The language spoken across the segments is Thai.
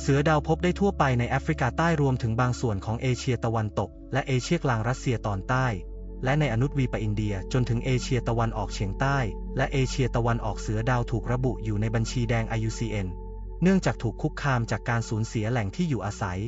เสือดาวพบได้ทั่วไปในแอฟริกาใต้รวมถึงบางส่วนของเอเชียตะวันตก และเอเชียกลางรัสเซียตอนใต้ และในอนุทวีปอินเดียจนถึงเอเชียตะวันออกเฉียงใต้ และเอเชียตะวันออกเสือดาวถูกระบุอยู่ในบัญชีแดง IUCN เนื่องจากถูกคุกคามจากการสูญเสียแหล่งที่อยู่อาศัย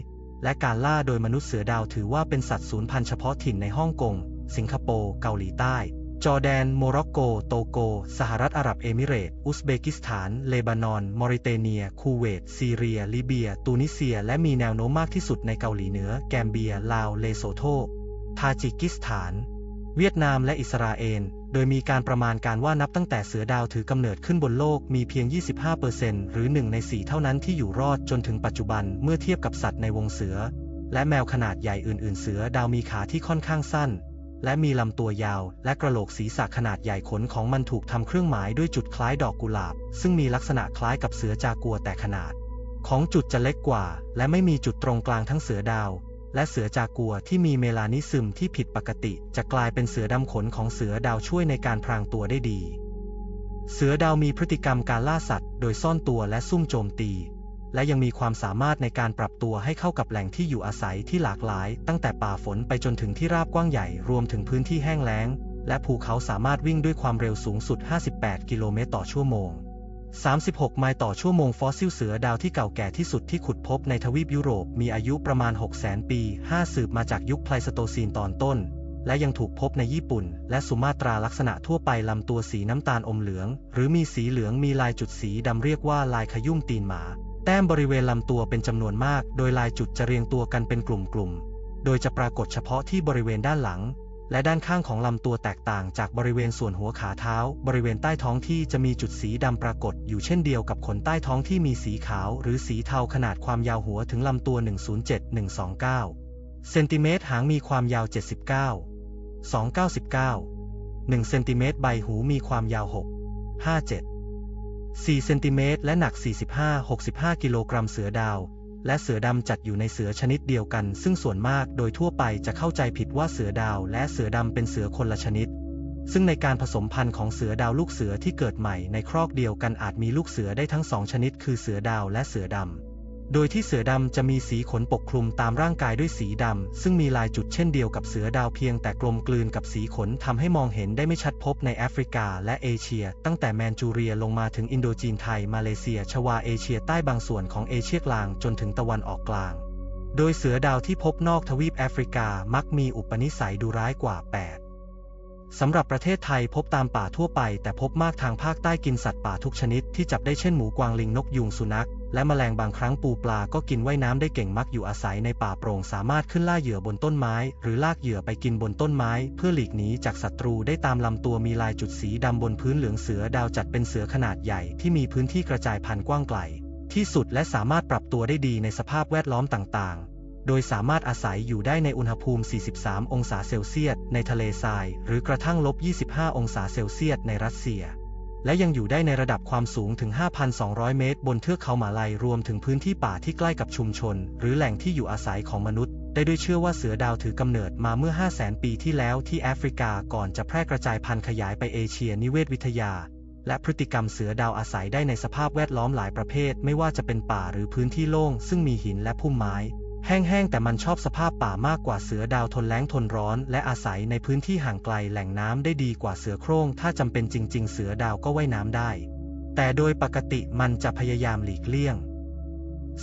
และการล่าโดยมนุษย์เสือดาวถือว่าเป็นสัตว์สูญพันธุ์เฉพาะถิ่นในฮ่องกง สิงคโปร์ เกาหลีใต้ จอร์แดน โมร็อกโก โตโก สหรัฐอาหรับเอมิเรตส์อุซเบกิสถาน เลบานอน มอริเตเนีย คูเวต ซีเรีย ลิเบีย ตูนิเซีย และมีแนวโน้มมากที่สุดในเกาหลีเหนือ แกมเบีย ลาว เลโซโธ ทาจิกิสถาน เวียดนามและอิสราเอล โดยมีการประมาณการว่านับตั้งแต่เสือดาวถือกำเนิดขึ้นบนโลกมีเพียง 25%หรือ 1 ใน 4 เท่านั้นที่อยู่รอดจนถึงปัจจุบันเมื่อเทียบกับสัตว์ในวงเสือ และแมวขนาดใหญ่อื่น ๆ เสือดาวมีขาที่ค่อนข้างสั้น และมีลำตัวยาว และกระโหลกศีรษะขนาดใหญ่ขนของมันถูกทำเครื่องหมายด้วยจุดคล้ายดอกกุหลาบ ซึ่งมีลักษณะคล้ายกับเสือจากัวแต่ขนาด ของจุดจะเล็กกว่า และไม่มีจุดตรงกลางทั้งเสือดาว และเสือจากัวที่มีเมลานิซึมที่ผิดปกติ จะกลายเป็นเสือดำขนของเสือดาวช่วยในการพรางตัวได้ดี เสือดาวมีพฤติกรรมการล่าสัตว์ โดยซ่อนตัวและซุ่มโจมตี และยังมีความสามารถในการปรับตัวให้เข้ากับแหล่งที่อยู่อาศัยที่หลากหลาย ตั้งแต่ป่าฝนไปจนถึงที่ราบกว้างใหญ่ รวมถึงพื้นที่แห้งแล้ง และภูเขาสามารถวิ่งด้วยความเร็วสูงสุด 58 กิโลเมตรต่อชั่วโมง 36 ไมล์ต่อชั่วโมงฟอสซิลเสือดาวที่เก่าแก่ที่สุดที่ขุดพบในทวีปยุโรปมีอายุประมาณ 600,000 ปี 5 สืบมาจากยุคไพลสโตซีนตอนต้น และยังถูกพบในญี่ปุ่น และสุมาตราลักษณะทั่วไปลำตัวสีน้ำตาลอมเหลือง หรือมีสีเหลืองมีลายจุดสีดำเรียกว่าลายขยุ่มตีนหมา แต้มบริเวณลำตัวเป็นจำนวนมาก โดยลายจุดจะเรียงตัวกันเป็นกลุ่มๆ โดยจะปรากฏเฉพาะที่บริเวณด้านหลัง และด้านข้างของลำตัวแตกต่างจากบริเวณส่วนหัวขาเท้า บริเวณใต้ท้องที่จะมีจุดสีดำปรากฏอยู่เช่นเดียวกับขนใต้ท้องที่มีสีขาว หรือสีเทาขนาดความยาวหัวถึงลำตัว 107-129 เซนติเมตรหางมีความยาว 79 299 1เซนติเมตรใบหูมีความยาว 6 57 4 เซนติเมตรและหนัก 45-65 กิโลกรัมเสือดาว และเสือดำจัดอยู่ในเสือชนิดเดียวกัน ซึ่งส่วนมากโดยทั่วไปจะเข้าใจผิดว่าเสือดาวและเสือดำเป็นเสือคนละชนิด ซึ่งในการผสมพันธุ์ของเสือดาวลูกเสือที่เกิดใหม่ในครอกเดียวกันอาจมีลูกเสือได้ทั้งสองชนิด คือเสือดาวและเสือดำ โดยที่เสือดำจะมีสีขนปกคลุมตามร่างกายด้วยสีดำ ซึ่งมีลายจุดเช่นเดียวกับเสือดาวเพียงแต่กลมกลืนกับสีขนทำให้มองเห็นได้ไม่ชัดพบในแอฟริกาและเอเชีย ตั้งแต่แมนจูเรียลงมาถึงอินโดจีนไทย มาเลเซีย ชวาเอเชียใต้บางส่วนของเอเชียกลางจนถึงตะวันออกกลาง โดยเสือดาวที่พบนอกทวีปแอฟริกามักมีอุปนิสัยดุร้ายกว่า 8สำหรับประเทศไทยพบตามป่าทั่วไป แต่พบมากทางภาคใต้กินสัตว์ป่าทุกชนิดที่จับได้เช่นหมูกวางลิงนกยูงสุนัข และแมลงบางครั้งปูปลาก็กินว่ายน้ำได้เก่งมักอยู่อาศัยในป่าโปร่งสามารถขึ้นล่าเหยื่อบนต้นไม้ หรือลากเหยื่อไปกินบนต้นไม้ เพื่อหลีกหนีจากศัตรูได้ตามลำตัวมีลายจุดสีดำบนพื้นเหลืองเสือดาวจัดเป็นเสือขนาดใหญ่ที่มีพื้นที่กระจายพันธุ์กว้างไกล ที่สุดและสามารถปรับตัวได้ดีในสภาพแวดล้อมต่างๆ โดยสามารถอาศัยอยู่ได้ในอุณหภูมิ 43 องศาเซลเซียสในทะเลทราย หรือกระทั่งลบ 25 องศาเซลเซียสในรัสเซีย และยังอยู่ได้ในระดับความสูงถึง 5,200 เมตร บนเทือกเขาหมาลัยรวมถึงพื้นที่ป่าที่ใกล้กับชุมชน หรือแหล่งที่อยู่อาศัยของมนุษย์ ได้ด้วยเชื่อว่าเสือดาวถือกำเนิดมาเมื่อ 500,000 ปีที่แล้วที่แอฟริกาก่อนจะแพร่กระจายพันธุ์ขยายไปเอเชียนิเวศวิทยา และพฤติกรรมเสือดาวอาศัยได้ในสภาพแวดล้อมหลายประเภท ไม่ว่าจะเป็นป่าหรือพื้นที่โล่ง ซึ่งมีหินและพุ่มไม้ แห้งๆแต่มันชอบสภาพป่ามากกว่าเสือดาวทนแล้งทนร้อน และอาศัยในพื้นที่ห่างไกลแหล่งน้ำได้ดีกว่าเสือโคร่ง ถ้าจำเป็นจริง ๆ เสือดาวก็ว่ายน้ำได้ แต่โดยปกติมันจะพยายามหลีกเลี่ยง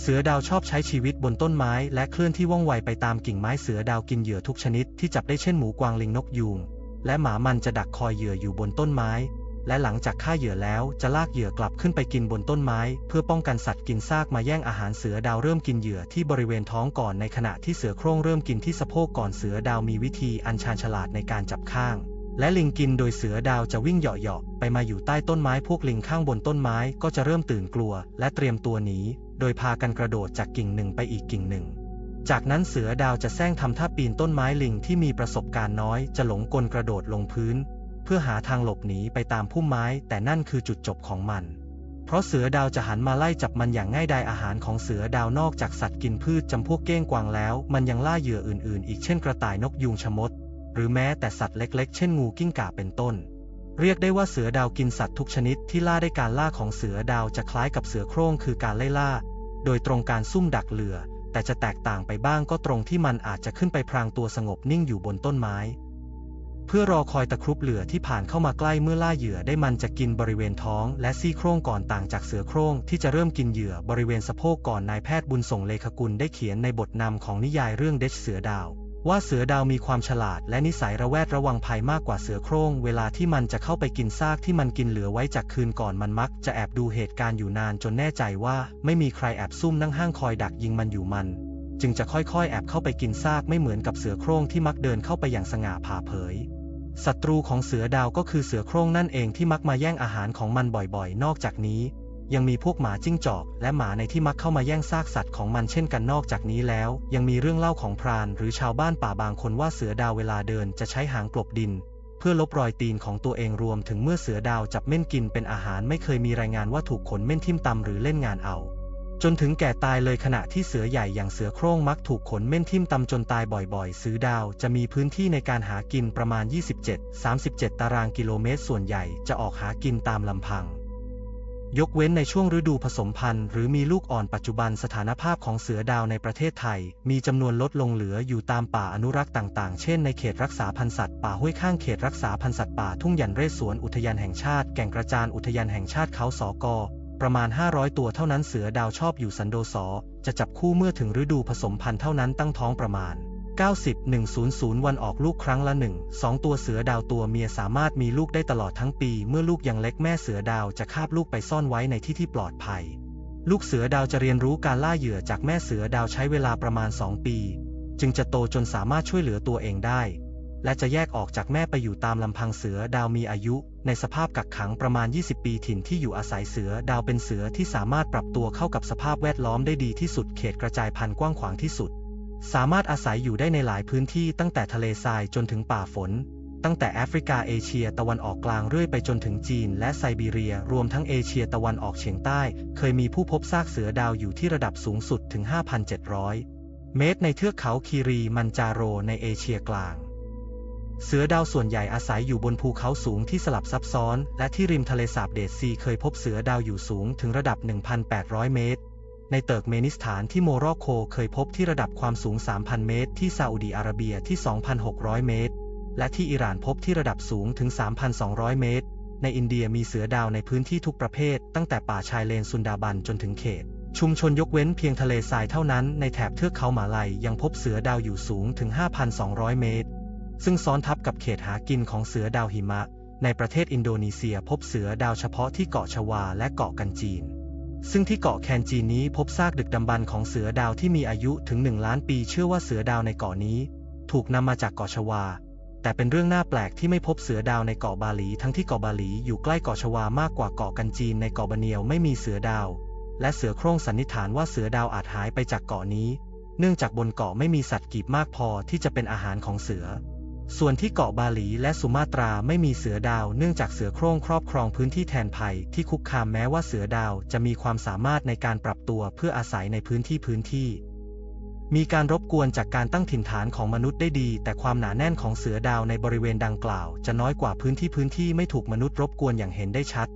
เสือดาวชอบใช้ชีวิตบนต้นไม้และเคลื่อนที่ว่องไวไปตามกิ่งไม้เสือดาวกินเหยื่อทุกชนิดที่จับได้เช่นหมูกวางลิงนกยูงและหมามันจะดักคอยเหยื่ออยู่บนต้นไม้ และหลังจากฆ่าเหยื่อแล้วจะลากเหยื่อกลับขึ้นไปกินบนต้นไม้ เพื่อป้องกันสัตว์กินซากมาแย่งอาหารเสือดาวเริ่มกินเหยื่อที่บริเวณท้องก่อนในขณะที่เสือโคร่งเริ่มกินที่สะโพกก่อนเสือดาวมีวิธีอันชาญฉลาดในการจับข้าง และลิงกินโดยเสือดาวจะวิ่งเหาะๆไปมาอยู่ใต้ต้นไม้พวกลิงข้างบนต้นไม้ก็จะเริ่มตื่นกลัว และเตรียมตัวหนีโดยพากันกระโดดจากกิ่งหนึ่งไปอีกกิ่งหนึ่งจากนั้นเสือดาวจะแซงทำท่าปีนต้นไม้ลิงที่มีประสบการณ์น้อยจะหลงกลกระโดดลงพื้น เพื่อหาทางหลบหนีไปตามพุ่มไม้ แต่นั่นคือจุดจบของมัน เพราะเสือดาวจะหันมาไล่จับมันอย่างง่ายดายอาหารของเสือดาวนอกจากสัตว์กินพืชจำพวกเก้งกวางแล้ว มันยังล่าเหยื่ออื่นๆ อีกเช่นกระต่ายนกยูงชะมด หรือแม้แต่สัตว์เล็กๆ เช่นงูกิ้งก่าเป็นต้น เรียกได้ว่าเสือดาวกินสัตว์ทุกชนิดที่ล่าได้การล่าของเสือดาวจะคล้ายกับเสือโคร่งคือการไล่ล่า โดยตรงการซุ่มดักเหยื่อแต่จะแตกต่างไปบ้างก็ตรงที่มันอาจจะขึ้นไปพรางตัวสงบนิ่งอยู่บนต้นไม้ เพื่อรอคอยตะครุบเหลือที่ผ่านเข้ามาใกล้เมื่อล่าเหยื่อได้มันจะกินบริเวณท้องและซี่โครงก่อนต่างจากเสือโครงที่จะเริ่มกินเหยื่อบริเวณสะโพกก่อนนายแพทย์บุญส่งเลขกุลได้เขียนในบทนำของนิยายเรื่องเดชเสือดาวว่าเสือดาวมีความฉลาดและนิสัยระแวดระวังภัยมากกว่าเสือโคร่งเวลาที่มันจะเข้าไปกินซากที่มันกินเหลือไว้จากคืนก่อนมันมักจะแอบดูเหตุการณ์อยู่นานจนแน่ใจว่า ไม่มีใครแอบซุ่มนั่งห้างคอยดักยิงมันอยู่มัน จึงจะค่อยๆ แอบเข้าไปกินซากไม่เหมือนกับเสือโคร่งที่มักเดินเข้าไปอย่างสง่าผ่าเผย ศัตรูของเสือดาวก็คือเสือโคร่งนั่นเองที่มักมาแย่งอาหารของมันบ่อยๆ นอกจากนี้ ยังมีพวกหมาจิ้งจอก และหมาในที่มักเข้ามาแย่งซากสัตว์ของมันเช่นกันนอกจากนี้แล้ว ยังมีเรื่องเล่าของพราน หรือชาวบ้านป่าบางคนว่าเสือดาวเวลาเดินจะใช้หางกลบดิน เพื่อลบรอยตีนของตัวเองรวมถึงเมื่อเสือดาวจับเม่นกินเป็นอาหารไม่เคยมีรายงานว่าถูกขนเม่นทิ่มตำหรือเล่นงานเอา จนถึงแก่ตายเลยขณะที่เสือใหญ่อย่างเสือโคร่งมักถูกขนเม่นทิ่มตำจนตายบ่อยๆเสือดาวจะมีพื้นที่ในการหากินประมาณ 27-37 ตารางกิโลเมตรส่วนใหญ่จะออกหากินตามลำพัง ยกเว้นในช่วงฤดูผสมพันธุ์หรือมีลูกอ่อนปัจจุบันสถานภาพของเสือดาวในประเทศไทย มีจำนวนลดลงเหลืออยู่ตามป่าอนุรักษ์ต่างๆ เช่นในเขตรักษาพันธุ์สัตว์ป่าห้วยข้างเขตรักษาพันธุ์สัตว์ป่าทุ่งหยันเรศสวนอุทยานแห่งชาติแก่งกระจานอุทยานแห่งชาติเขาสอกอ ประมาณ 500 ตัวเท่านั้นเสือดาวชอบอยู่สันโดษอจะจับคู่เมื่อถึงฤดูผสมพันธุ์เท่านั้นตั้งท้องประมาณ 90-100 วันออกลูกครั้งละ 1 2 ตัวเสือดาวตัวเมียสามารถมีลูกได้ตลอดทั้งปี เมื่อลูกยังเล็กแม่เสือดาวจะคาบลูกไปซ่อนไว้ในที่ที่ปลอดภัย ลูกเสือดาวจะเรียนรู้การล่าเหยื่อจากแม่เสือดาวใช้เวลาประมาณ 2 ปี จึงจะโตจนสามารถช่วยเหลือตัวเองได้ และจะแยกออกจากแม่ไปอยู่ตามลำพังเสือดาวมีอายุ ในสภาพกักขังประมาณ 20 ปีถิ่นที่อยู่อาศัยเสือดาวเป็นเสือที่สามารถปรับตัวเข้ากับสภาพแวดล้อมได้ดีที่สุดเขตกระจายพันธุ์กว้างขวางที่สุด สามารถอาศัยอยู่ได้ในหลายพื้นที่ตั้งแต่ทะเลทรายจนถึงป่าฝน ตั้งแต่แอฟริกาเอเชียตะวันออกกลางเรื่อยไปจนถึงจีนและไซบีเรีย รวมทั้งเอเชียตะวันออกเฉียงใต้ เคยมีผู้พบซากเสือดาวอยู่ที่ระดับสูงสุดถึง 5,700 เมตรในเทือกเขาคีรีมันจาโรในเอเชียกลาง เสือดาวส่วนใหญ่อาศัยอยู่บนภูเขาสูงที่สลับซับซ้อน และที่ริมทะเลสาบเดดซีเคยพบเสือดาวอยู่สูงถึงระดับ 1,800 เมตร ในเติร์กเมนิสถานที่โมร็อกโกเคยพบที่ระดับความสูง 3,000 เมตร ที่ซาอุดีอาระเบียที่ 2,600 เมตร และที่อิหร่านพบที่ระดับสูงถึง 3,200 เมตร ในอินเดียมีเสือดาวในพื้นที่ทุกประเภท ตั้งแต่ป่าชายเลนซุนดาบันจนถึงเขตชุมชนยกเว้นเพียงทะเลทรายเท่านั้น ในแถบเทือกเขาหมาลัยยังพบเสือดาวอยู่สูงถึง 5,200 เมตร ซึ่งซ้อนทับกับเขตหากินของเสือดาวหิมะ ในประเทศอินโดนีเซียพบเสือดาวเฉพาะที่เกาะชวาและเกาะกันจีน ซึ่งที่เกาะแคนจีนนี้พบซากดึกดำบรรพ์ของเสือดาวที่มีอายุถึง 1 ล้านปีเชื่อว่าเสือดาวในเกาะนี้ ถูกนำมาจากเกาะชวา แต่เป็นเรื่องน่าแปลกที่ไม่พบเสือดาวในเกาะบาหลี ทั้งที่เกาะบาหลีอยู่ใกล้เกาะชวามากกว่าเกาะกันจีนในเกาะบเนียวไม่มีเสือดาว และเสือโคร่งสันนิษฐานว่าเสือดาวอาจหายไปจากเกาะนี้ เนื่องจากบนเกาะไม่มีสัตว์กีบมากพอที่จะเป็นอาหารของเสือ ส่วนที่เกาะบาหลีและสุมาตราไม่มีเสือดาวเนื่องจากเสือโคร่งครอบครองพื้นที่แทนภัยที่คุกคามแม้ว่าเสือดาวจะมีความสามารถในการปรับตัวเพื่ออาศัยในพื้นที่พื้นที่ มีการรบกวนจากการตั้งถิ่นฐานของมนุษย์ได้ดี แต่ความหนาแน่นของเสือดาวในบริเวณดังกล่าว จะน้อยกว่าพื้นที่พื้นที่ไม่ถูกมนุษย์รบกวนอย่างเห็นได้ชัด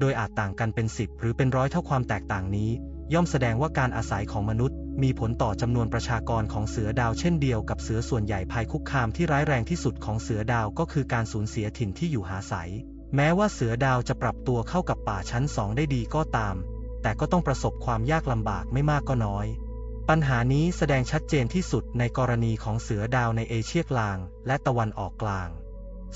โดยอาจต่างกันเป็นสิบหรือเป็นร้อยเท่าความแตกต่างนี้ ย่อมแสดงว่าการอาศัยของมนุษย์ มีผลต่อจำนวนประชากรของเสือดาวเช่นเดียวกับเสือส่วนใหญ่ภัยคุกคามที่ร้ายแรงที่สุดของเสือดาวก็คือการสูญเสียถิ่นที่อยู่หาศัย แม้ว่าเสือดาวจะปรับตัวเข้ากับป่าชั้นสองได้ดีก็ตาม แต่ก็ต้องประสบความยากลำบากไม่มากก็น้อย ปัญหานี้แสดงชัดเจนที่สุดในกรณีของเสือดาวในเอเชียกลาง และตะวันออกกลาง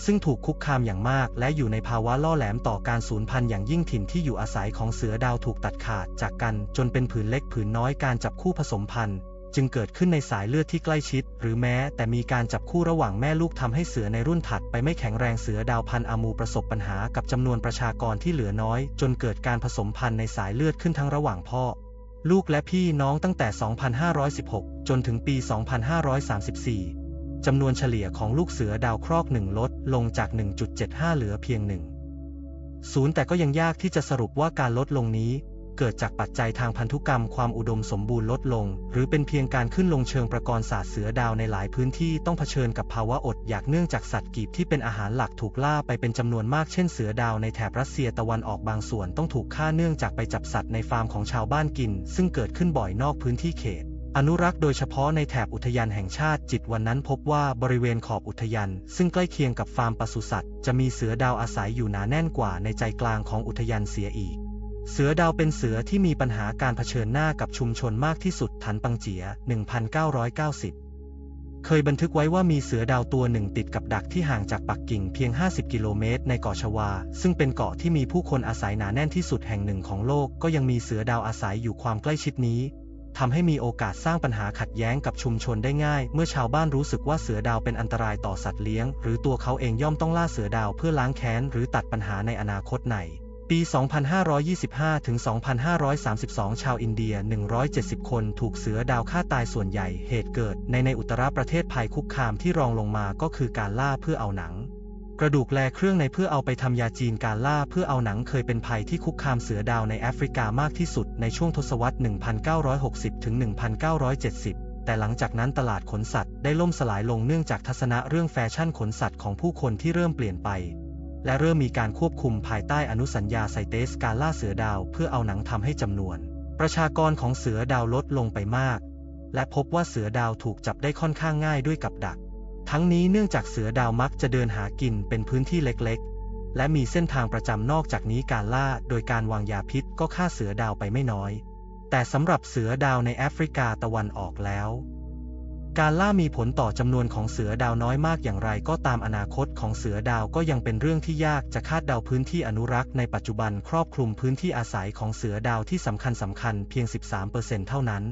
ซึ่งถูกคุกคามอย่างมาก และอยู่ในภาวะล่อแหลมต่อการสูญพันธุ์อย่างยิ่งถิ่นที่อยู่อาศัยของเสือดาวถูกตัดขาดจากกันจนเป็นผืนเล็กผืนน้อยการจับคู่ผสมพันธุ์ จึงเกิดขึ้นในสายเลือดที่ใกล้ชิด หรือแม้แต่มีการจับคู่ระหว่างแม่ลูกทำให้เสือในรุ่นถัดไปไม่แข็งแรงเสือดาวพันธุ์อามูประสบปัญหากับจำนวนประชากรที่เหลือน้อย จนเกิดการผสมพันธุ์ในสายเลือดขึ้นทั้งระหว่างพ่อลูกและพี่น้องตั้งแต่ 2516 จนถึงปี 2534 จำนวนเฉลี่ยของลูกเสือดาวครอกหนึ่งลดลงจาก 1.75 เหลือเพียงหนึ่งศูนย์แต่ก็ยังยากที่จะสรุปว่าการลดลงนี้ เกิดจากปัจจัยทางพันธุกรรมความอุดมสมบูรณ์ลดลง หรือเป็นเพียงการขึ้นลงเชิงประกรณ์ศาสตร์เสือดาวในหลายพื้นที่ต้องเผชิญกับภาวะอดอยากเนื่องจากสัตว์กีบที่เป็นอาหารหลักถูกล่าไปเป็นจำนวนมากเช่นเสือดาวในแถบรัสเซียตะวันออกบางส่วนต้องถูกฆ่าเนื่องจากไปจับสัตว์ในฟาร์มของชาวบ้านกิน ซึ่งเกิดขึ้นบ่อยนอกพื้นที่เขต อนุรักษ์โดยเฉพาะในแถบอุทยานแห่งชาติจิตวันนั้นพบว่าบริเวณขอบอุทยาน ซึ่งใกล้เคียงกับฟาร์มปศุสัตว์ จะมีเสือดาวอาศัยอยู่หนาแน่นกว่าในใจกลางของอุทยานเสียอีก เสือดาวเป็นเสือที่มีปัญหาการเผชิญหน้ากับชุมชนมากที่สุดทันปังเจีย 1990 เคยบันทึกไว้ว่ามีเสือดาวตัวหนึ่งติดกับดักที่ห่างจากปักกิ่งเพียง 50 กิโลเมตรในเกาะชวา ซึ่งเป็นเกาะที่มีผู้คนอาศัยหนาแน่นที่สุดแห่งหนึ่งของโลก ก็ยังมีเสือดาวอาศัยอยู่ความใกล้ชิดนี้ ทำให้มีโอกาสสร้างปัญหาขัดแย้งกับชุมชนได้ง่าย เมื่อชาวบ้านรู้สึกว่าเสือดาวเป็นอันตรายต่อสัตว์เลี้ยง หรือตัวเขาเองย่อมต้องล่าเสือดาวเพื่อล้างแค้นหรือตัดปัญหาในอนาคตในปี 2525 ถึง 2532 ชาวอินเดีย 170 คนถูกเสือดาวฆ่าตายส่วนใหญ่ เหตุเกิดในในอุตรประเทศภัยคุกคามที่รองลงมาก็คือการล่าเพื่อเอาหนัง กระดูกแลเครื่องในเพื่อเอาไปทำยาจีนการล่าเพื่อเอาหนังเคยเป็นภัยที่คุกคามเสือดาวในแอฟริกามากที่สุดในช่วงทศวรรษ 1960 ถึง 1970 แต่หลังจากนั้นตลาดขนสัตว์ได้ล่มสลายลงเนื่องจากทัศนะเรื่องแฟชั่นขนสัตว์ของผู้คนที่เริ่มเปลี่ยนไป และเริ่มมีการควบคุมภายใต้อนุสัญญาไซเตสการล่าเสือดาวเพื่อเอาหนังทำให้จำนวน ประชากรของเสือดาวลดลงไปมาก และพบว่าเสือดาวถูกจับได้ค่อนข้างง่ายด้วยกับดัก ทั้งนี้เนื่องจากเสือดาวมักจะเดินหากินเป็นพื้นที่เล็กๆ และมีเส้นทางประจำนอกจากนี้การล่าโดยการวางยาพิษก็ฆ่าเสือดาวไปไม่น้อย แต่สำหรับเสือดาวในแอฟริกาตะวันออกแล้ว การล่ามีผลต่อจำนวนของเสือดาวน้อยมากอย่างไรก็ตามอนาคตของเสือดาวก็ยังเป็นเรื่องที่ยากจะคาดเดาพื้นที่อนุรักษ์ในปัจจุบันครอบคลุมพื้นที่อาศัยของเสือดาวที่สำคัญสำคัญเพียง 13%เท่านั้น